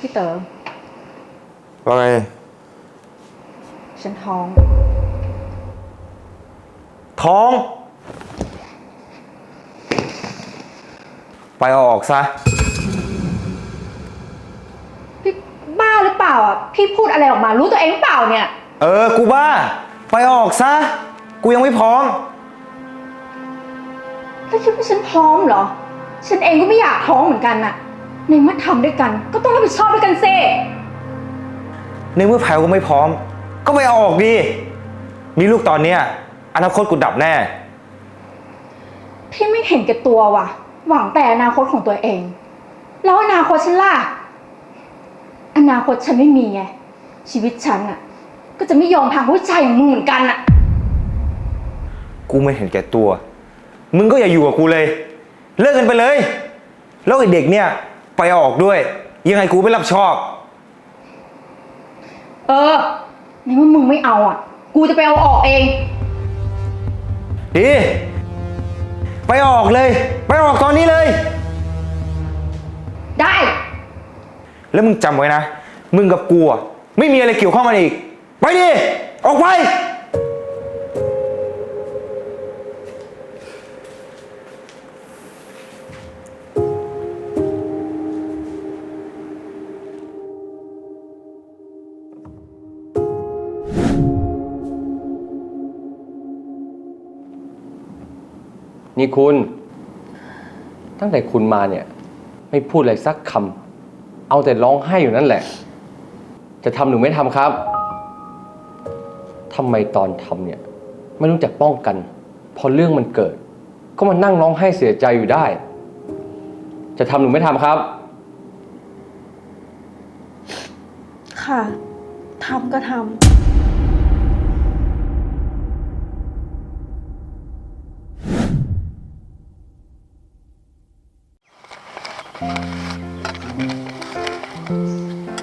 พี่เต๋อว่าไง ฉันท้อง ท้อง ไปเอาออกซะ พี่บ้าหรือเปล่าอะ พี่พูดอะไรออกมารู้ตัวเองหรือเปล่าเนี่ย เออ กูบ้า ไปเอาออกซะ กูยังไม่พร้อม แล้วคิดว่าฉันพร้อมเหรอ ฉันเองก็ไม่อยากท้องเหมือนกันน่ะ ในเมื่อทำด้วยกัน ก็ต้องรับผิดชอบด้วยกันเซ่ในเมื่อแพลวก็ไม่พร้อม ก็ไปเอาออกดี มีลูกตอนเนี้ยอนาคตกูดับแน่ พี่ไม่เห็นแก่ตัวว่ะ หวังแต่อนาคตของตัวเอง แล้วอนาคตฉันล่ะ อนาคตฉันไม่มีไง ชีวิตฉันอะ ก็จะไม่ยอมพังผู้ชายอย่างมึงเหมือนกันอะ กูไม่เห็นแก่ตัว มึงก็อย่าอยู่กับกูเลย เลิกกันไปเลย แล้วไอ้เด็กเนี่ย ไปเอาออกด้วย ยังไงกูไม่รับชอบ เออในเมื่อมึงไม่เอาอะ กูจะไปเอาออกเอง ดี ไปเอาออกเลย ไปเอาออกตอนนี้เลย ได้ แล้วมึงจำไว้นะ มึงกับกูอะไม่มีอะไรเกี่ยวข้องกันอีก ไปดิ ออกไป นี่คุณ ตั้งแต่คุณมาเนี่ย ไม่พูดอะไรสักคำเอาแต่ร้องไห้อยู่นั่นแหละ จะทำหรือไม่ทำครับทำไมตอนทำเนี่ย ไม่รู้จักป้องกัน พอเรื่องมันเกิด ก็มานั่งร้องไห้เสียใจอยู่ได้ จะทำหรือไม่ทำครับ ค่ะทำก็ท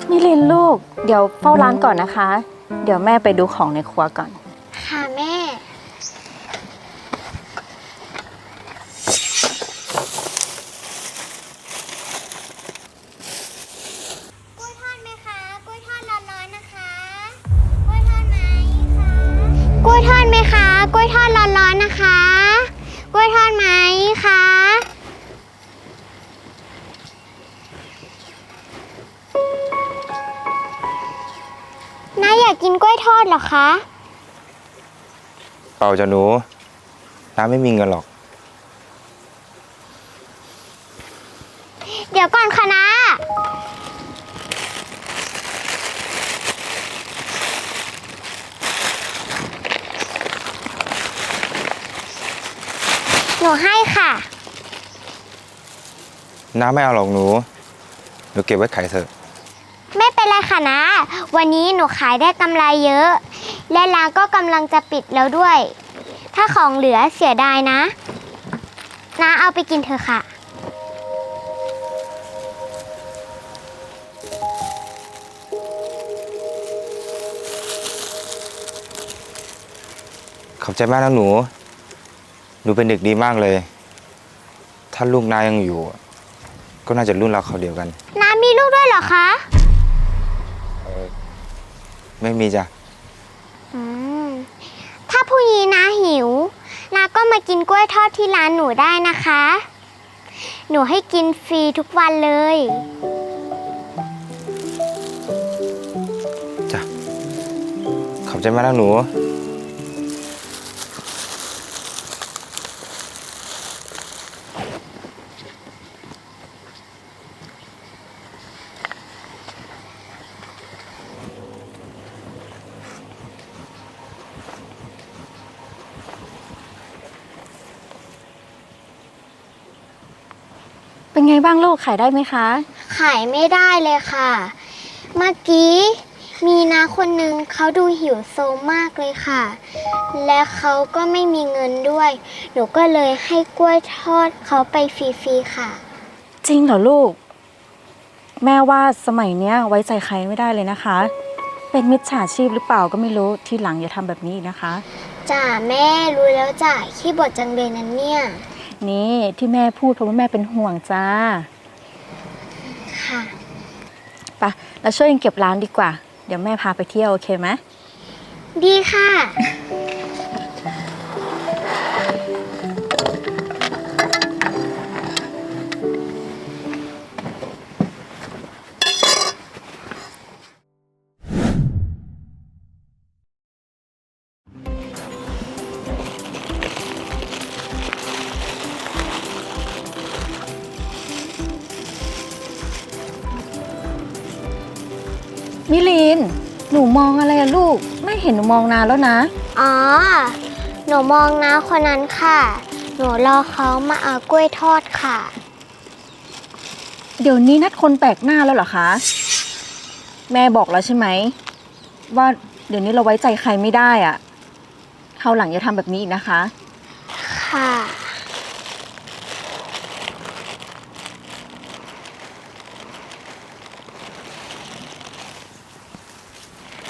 มิลินลูก เดี๋ยวเฝ้าร้านก่อนนะคะ เดี๋ยวแม่ไปดูของในครัวก่อน กกินกล้วยทอดเหรอคะ เปล่าจ้ะหนู น้าไม่มีเงินหรอก เดี๋ยวก่อนค่ะนะ หนูให้ค่ะ น้าไม่เอาหรอกหนูหนูเก็บไว้ขายเถอะ ไม่เป็นไรค่ะนะ วันนี้หนูขายได้กำไรเยอะ และร้านก็กำลังจะปิดแล้วด้วย ถ้าของเหลือเสียดายนะน้าเอาไปกินเถอะค่ะ ขอบใจมากนะหนู หนูเป็นเด็กดีมากเลย ถ้าลูกน้ายังอยู่อะก็น่าจะรุ่นเราเขาวเดียวกัน น้ามีลูกด้วยเหรอคะ ไม่มีจ้ะอืมถ้าพรุ่งนี้น้าหิวน้าก็มากินกล้วยทอดที่ร้านหนูได้นะคะ หนูให้กินฟรีทุกวันเลย จ้ะขอบใจมากนะหนู เป็นไงบ้างลูกขายได้ไหมคะ ขายไม่ได้เลยค่ะ เมื่อกี้มีนาคนหนึ่งเขาดูหิวโซมากเลยค่ะ และเขาก็ไม่มีเงินด้วย หนูก็เลยให้กล้วยทอดเขาไปฟรีๆค่ะ จริงเหรอลูก แม่ว่าสมัยเนี้ยไว้ใจใครไม่ได้เลยนะคะ เป็นมิจฉาชีพหรือเปล่าก็ไม่รู้ทีหลังอย่าทำแบบนี้อีกนะคะจ้าแม่รู้แล้วจ้ะขี้บทจังเลยนั้นเนี่ย นี่ที่แม่พูดเพราะว่าแม่เป็นห่วงจ้าค่ะไปะเราช่วยกันเก็บร้านดีกว่า เดี๋ยวแม่พาไปเที่ยวโอเคไหมดีค่ะ มิลิน หนูมองอะไรอะลูก ไม่เห็นหนูมองนานแล้วนะ อ๋อ หนูมองน้าคนนั้นค่ะ หนูรอเขามาเอากล้วยทอดค่ะ เดี๋ยวนี้นัดคนแปลกหน้าแล้วเหรอคะ แม่บอกแล้วใช่ไหม ว่าเดี๋ยวนี้เราไว้ใจใครไม่ได้อะคราวหลังอย่าทำแบบนี้อีกนะคะ ค่ะ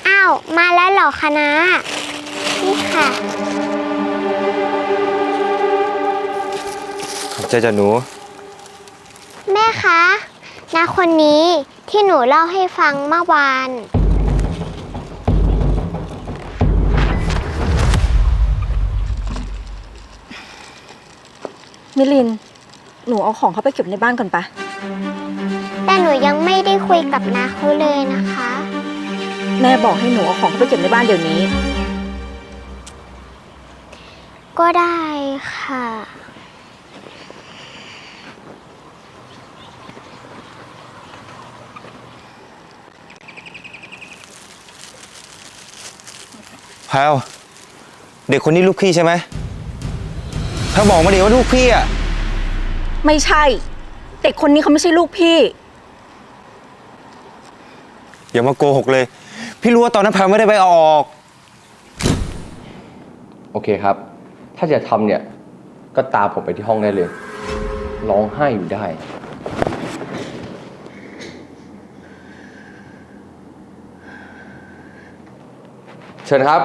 อ้าว มาแล้วเหรอคะนะนี่ค่ะขอบใจจ้ะหนู แม่คะนาคนนี้ที่หนูเล่าให้ฟังเมื่อวาน มิลิน หนูเอาของเขาไปเก็บในบ้านก่อนปะแต่หนูยังไม่ได้คุยกับนาเขาเลยนะคะ แม่บอกให้หนูเอาของเขาไปเก็บในบ้านเดี๋ยวนี้ ก็ได้ค่ะ แพลวเด็กคนนี้ลูกพี่ใช่ไหมแพลวบอกมาดิว่าลูกพี่อะ ไม่ใช่ เด็กคนนี้เขาไม่ใช่ลูกพี่ อย่ามาโกหกเลย พี่รู้ว่าตอนนั้นแพลวไม่ได้ไปเอาออก โอเคครับ ถ้าจะทำเนี่ย ก็ตามผมไปที่ห้องได้เลย ร้องไห้อยู่ได้ เชิญครับ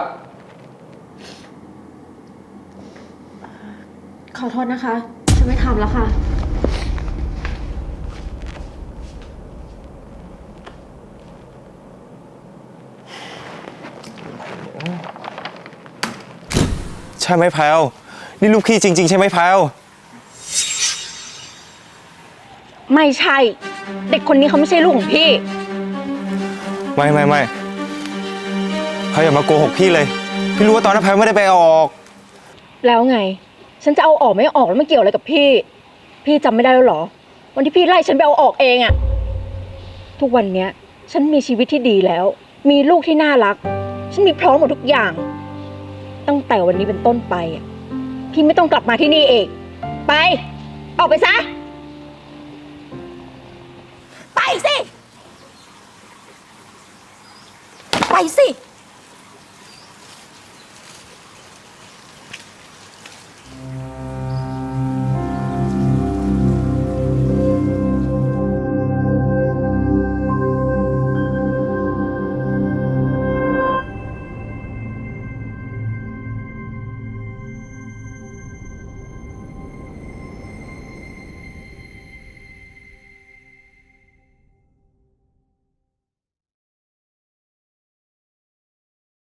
ขอโทษนะคะ ฉันไม่ทำแล้วค่ะ ช่ไหมแพลวนี่ลูกพี่จริง ๆ ใช่ไหมแพลวไม่ใช่ เด็กคนนี้เขาไม่ใช่ลูกของพี่ ไม่ไม่ไม่แพลวอย่ามาโกหกพี่เลย พี่รู้ว่าตอนนั้นแพลวไม่ได้ไปเอาออก แล้วไง ฉันจะเอาออกไม่ออกแล้วมันเกี่ยวอะไรกับพี่ พี่จำไม่ได้แล้วเหรอ วันที่พี่ไล่ฉันไปเอาออกเองอะทุกวันเนี้ย ฉันมีชีวิตที่ดีแล้ว มีลูกที่น่ารัก ฉันมีพร้อมหมดทุกอย่าง ตั้งแต่วันนี้เป็นต้นไปอะพี่ไม่ต้องกลับมาที่นี่เองไป ออกไปซะ ไปสิ ไปสิ